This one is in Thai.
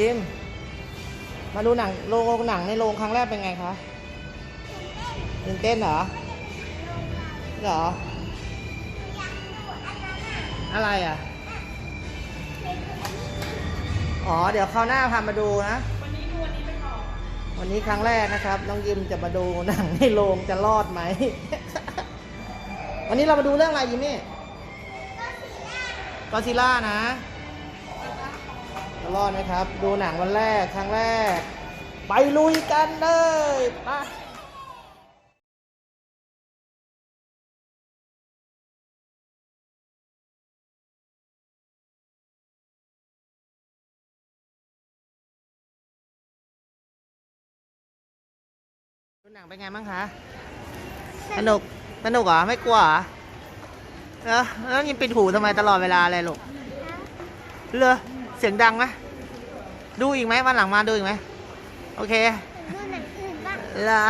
ยิ้มมาดูหนังโรงหนังในโรงครั้งแรกเป็นไงคะตื่นเต้นเหรอ เหรอ อะไรอะ อ๋อ เดี๋ยวคราวหน้าพามาดูนะ วันนี้ดูวันนี้ไปก่อนวันนี้ครั้งแรกนะครับ น้องยิมจะมาดูหนังในโรงจะรอดไหม วันนี้เรามาดูเรื่องอะไรยิมมี่กอซิล่านะ รอดไหมครับ ดูหนังวันแรก ครั้งแรก ไปลุยกันเลยไปดูหนังเป็นไงบ้างคะ สนุก สนุกเหรอ ไม่กลัวเหรอเออแล้วยิมปิดหูทำไมตลอดเวลาเลยลูก เลอเสียงดังไหม ดูอีกไหมวันหลังมาดูอีกไหมโอเคดูหนังอื่นบ้างเหรอ